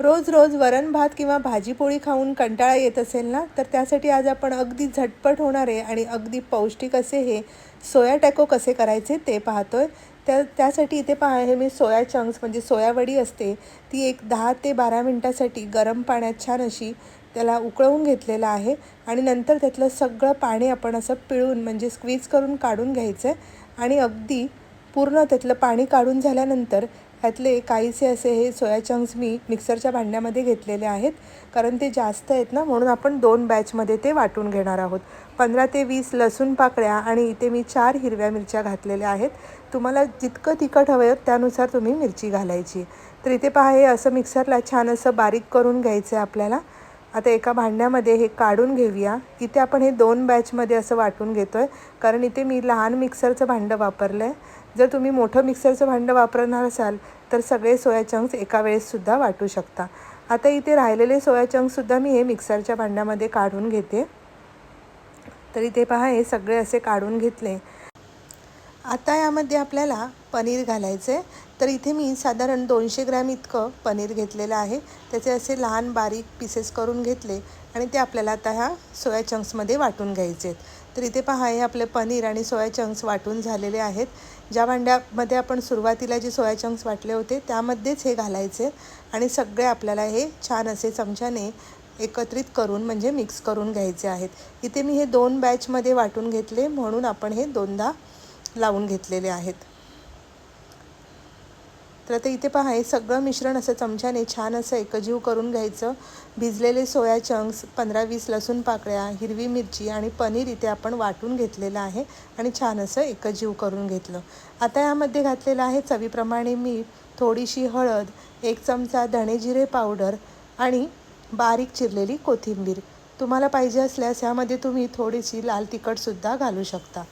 रोज रोज वरण भात किंवा भाजीपोळी खाऊन कंटाळा येत असेल ना तर त्यासाठी आज आपण अगदी झटपट होणारे आणि अगदी पौष्टिक असे हे सोया टॅको कसे करायचे ते पाहतोय. त्या त्यासाठी इथे पहा हे मी सोया चंक्स म्हणजे सोयावडी असते ती एक दहा ते बारा मिनटासाठी गरम पाण्यात छान अशी त्याला उकळवून घेतलेलं आहे आणि नंतर त्यातलं सगळं पाणी आपण असं पिळून म्हणजे स्क्वीज करून काढून घ्यायचं आहे आणि अगदी पूर्ण त्यातलं पाणी काढून झाल्यानंतर ह्यातले काहीसे असे हे सोया चंक्स मी मिक्सरच्या भांड्यामध्ये घेतलेले आहेत. कारण ते जास्त आहेत ना म्हणून आपण दोन बॅचमध्ये ते वाटून घेणार आहोत. पंधरा ते वीस लसूण पाकळ्या आणि इथे मी चार हिरव्या मिरच्या घातलेल्या आहेत. तुम्हाला जितकं तिखट हवं आहे त्यानुसार तुम्ही मिरची घालायची. तर इथे पहा हे असं मिक्सरला छान असं बारीक करून घ्यायचं आहे आपल्याला. आता एका भांड्यामध्ये हे काढून घेऊया. इथे आपण हे दोन बॅचमध्ये असं वाटून घेतो आहे कारण इथे मी लहान मिक्सरचं भांडं वापरलं आहे जर तुम्ही मोठं मिक्सरचं भांडं वापरणार असाल तर सगळे सोया चंक्स एका वेळेससुद्धा वाटू शकता. आता इथे राहिलेले सोया चंक्ससुद्धा मी हे मिक्सरच्या भांड्यामध्ये काढून घेते. तर इथे पहा हे सगळे असे काढून घेतले. आता यामध्ये आपल्याला पनीर घालायचं आहे तर इथे मी साधारण दोनशे ग्रॅम इतकं पनीर घेतलेलं आहे. त्याचे असे लहान बारीक पीसेस करून घेतले आणि ते आपल्याला आता ह्या सोया चंक्समध्ये वाटून घ्यायचे आहेत तर इथे पहा हे आपले पनीर आणि सोया चंक्स वाटून झालेले आहेत. ज्या भांड्यामध्ये आपण सुरुवातीला जे सोया चंक्स वाटले होते त्यामध्येच हे घालायचे आणि सगळे आपल्याला हे छान असे चमच्याने एकत्रित करून म्हणजे मिक्स करून घ्यायचे आहेत. इथे मी हे दोन बॅचमध्ये वाटून घेतले म्हणून आपण हे दोनदा लावून घेतलेले आहेत. तर आता इथे पहा हे सगळं मिश्रण असं चमच्याने छान असं एकजीव करून घ्यायचं. भिजलेले सोया चंक्स पंधरा वीस लसूण पाकळ्या हिरवी मिरची आणि पनीर इथे आपण वाटून घेतलेलं आहे आणि छान असं एकजीव करून घेतलं. आता यामध्ये घातलेलं आहे चवीप्रमाणे मीठ थोडीशी हळद एक चमचा धणे जिरे पावडर आणि बारीक चिरलेली कोथिंबीर. तुम्हाला पाहिजे असल्यास यामध्ये तुम्ही थोडीशी लाल तिखटसुद्धा घालू शकता.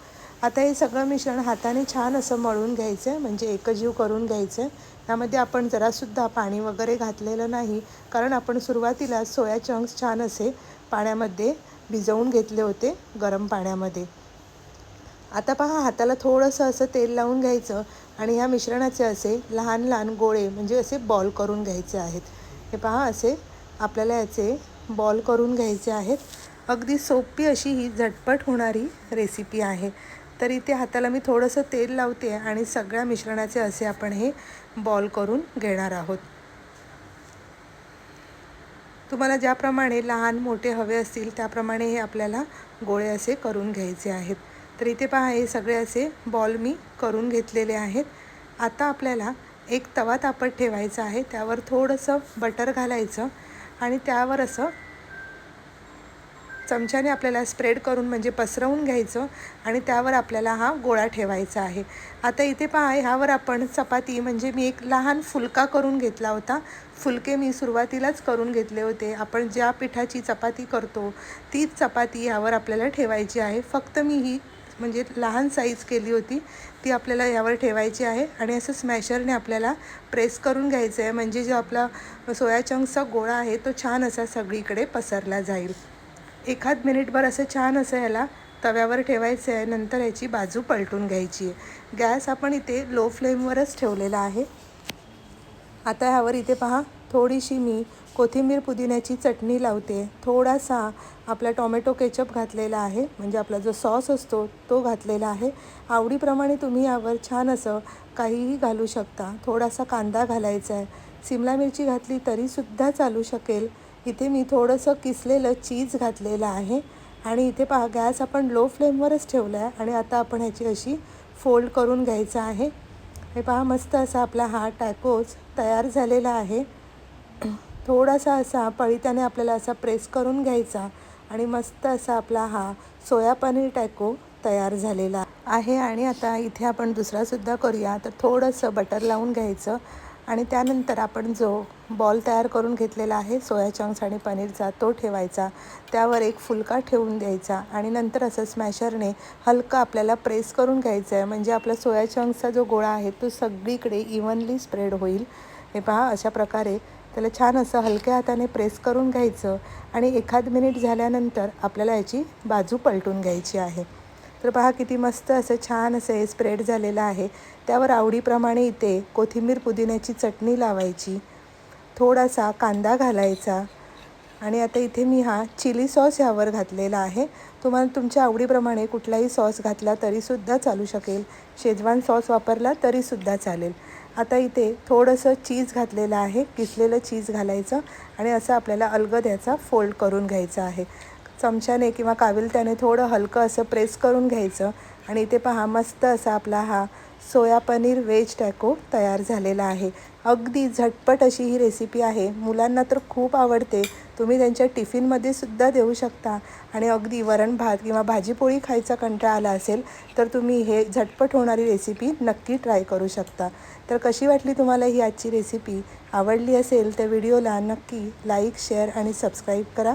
आता हे सगळं मिश्रण हाताने छान असं मळून घ्यायचं आहे म्हणजे एकजीव करून घ्यायचं आहे त्यामध्ये आपण जरासुद्धा पाणी वगैरे घातलेलं नाही कारण आपण सुरुवातीला सोया चंक्स छान असे पाण्यामध्ये भिजवून घेतले होते गरम पाण्यामध्ये. आता पहा हाताला थोडंसं असं तेल लावून घ्यायचं आणि ह्या मिश्रणाचे असे लहान लहान गोळे म्हणजे असे बॉल करून घ्यायचे आहेत. हे पहा असे आपल्याला याचे बॉल करून घ्यायचे आहेत. अगदी सोपी अशी ही झटपट होणारी रेसिपी आहे. तर इथे हाताला मी थोडंसं तेल लावते आणि सगळ्या मिश्रणाचे असे आपण हे बॉल करून घेणार आहोत. तुम्हाला ज्याप्रमाणे लहान मोठे हवे असतील त्याप्रमाणे हे आपल्याला गोळे असे करून घ्यायचे आहेत. तर इथे पहा हे सगळे असे बॉल मी करून घेतलेले आहेत. आता आपल्याला एक तवा तापत ठेवायचा आहे. त्यावर थोडंसं बटर घालायचं आणि त्यावर असं चमच्याने आपल्याला स्प्रेड करून म्हणजे पसरवून घ्यायचं आणि त्यावर आपल्याला हा गोळा ठेवायचा आहे. आता इथे पहा ह्यावर आपण चपाती म्हणजे मी एक लहान फुलका करून घेतला होता. फुलके मी सुरुवातीलाच करून घेतले होते. आपण ज्या पिठाची चपाती करतो तीच चपाती ह्यावर आपल्याला ठेवायची आहे. फक्त मी ही म्हणजे लहान साईज केली होती ती आपल्याला यावर ठेवायची आहे आणि असं स्मॅशरने आपल्याला प्रेस करून घ्यायचं आहे म्हणजे जो आपला सोया चंक्सचा गोळा आहे तो छान असा सगळीकडे पसरला जाईल. एखाद मिनिटभर असं छान असं ह्याला तव्यावर ठेवायचं आहे नंतर याची बाजू पलटून घ्यायची आहे. गॅस आपण इथे लो फ्लेमवरच ठेवलेला आहे. आता ह्यावर इथे पहा थोडीशी मी कोथिंबीर पुदिन्याची चटणी लावते. थोडासा आपला टॉमॅटो केचप घातलेला आहे म्हणजे आपला जो सॉस असतो तो घातलेला आहे. आवडीप्रमाणे तुम्ही यावर छान असं काहीही घालू शकता. थोडासा कांदा घालायचा आहे. सिमला मिरची घातली तरीसुद्धा चालू शकेल. इथे मी थोडंसं किसलेलं चीज घातलेलं आहे. आणि इथे पहा गॅस आपण लो फ्लेमवरच ठेवला आहे. आणि आता आपण ह्याची अशी फोल्ड करून घ्यायचं आहे. हे पहा मस्त असा आपला हा टॅकोज तयार झालेला आहे. थोडासा असा पळीत्याने आपल्याला असा प्रेस करून घ्यायचा. आणि मस्त असा आपला हा सोया पनीर टॅको तयार झालेला आहे. आणि आता इथे आपण दुसरासुद्धा करूया. तर थोडंसं बटर लावून घ्यायचं. आणि त्यानंतर आपण जो बॉल तयार करून घेतलेला आहे सोया चंक्स आणि पनीरचा तो ठेवायचा. त्यावर एक फुलका ठेवून द्यायचा आणि नंतर असं स्मॅशरने हलका आपल्याला प्रेस करून घ्यायचं आहे. म्हणजे आपला सोया चंक्सचा जो गोळा आहे तो सगळीकडे इव्हनली स्प्रेड होईल. हे पहा अशा प्रकारे त्याला छान असं हलक्या हाताने प्रेस करून घ्यायचं आणि एखाद मिनिट झाल्यानंतर आपल्याला याची बाजू पलटून घ्यायची आहे. तर पहा किती मस्त असं छान असं हे स्प्रेड झालेलं आहे. त्यावर आवडीप्रमाणे इथे कोथिंबीर पुदिन्याची चटणी लावायची. थोडासा कांदा घालायचा. आणि आता इथे मी हा चिली सॉस ह्यावर घातलेला आहे. तुम्हाला तुमच्या आवडीप्रमाणे कुठलाही सॉस घातला तरीसुद्धा चालू शकेल. शेजवान सॉस वापरला तरीसुद्धा चालेल. आता इथे थोडंसं चीज घातलेलं आहे. किसलेलं चीज घालायचं आणि असं आपल्याला अलगद याचा फोल्ड करून घ्यायचं आहे. चमच्याने किंवा काविलत्याने थोडं हलकं असं प्रेस करून घ्यायचं. आणि इथे पहा मस्त असा आपला हा सोया पनीर व्हेज टॅको तयार झालेला आहे. अगदी झटपट अशी ही रेसिपी आहे. मुलांना तर खूप आवडते. तुम्ही त्यांच्या टिफिनमध्ये सुद्धा देऊ शकता. आणि अगदी वरण भात किंवा भाजीपोळी खायचा कंटाळा आला असेल तर तुम्ही हे झटपट होणारी रेसिपी नक्की ट्राय करू शकता. तर कशी वाटली तुम्हाला ही आजची रेसिपी आवडली असेल तर व्हिडिओला नक्की लाईक शेअर आणि सबस्क्राईब करा.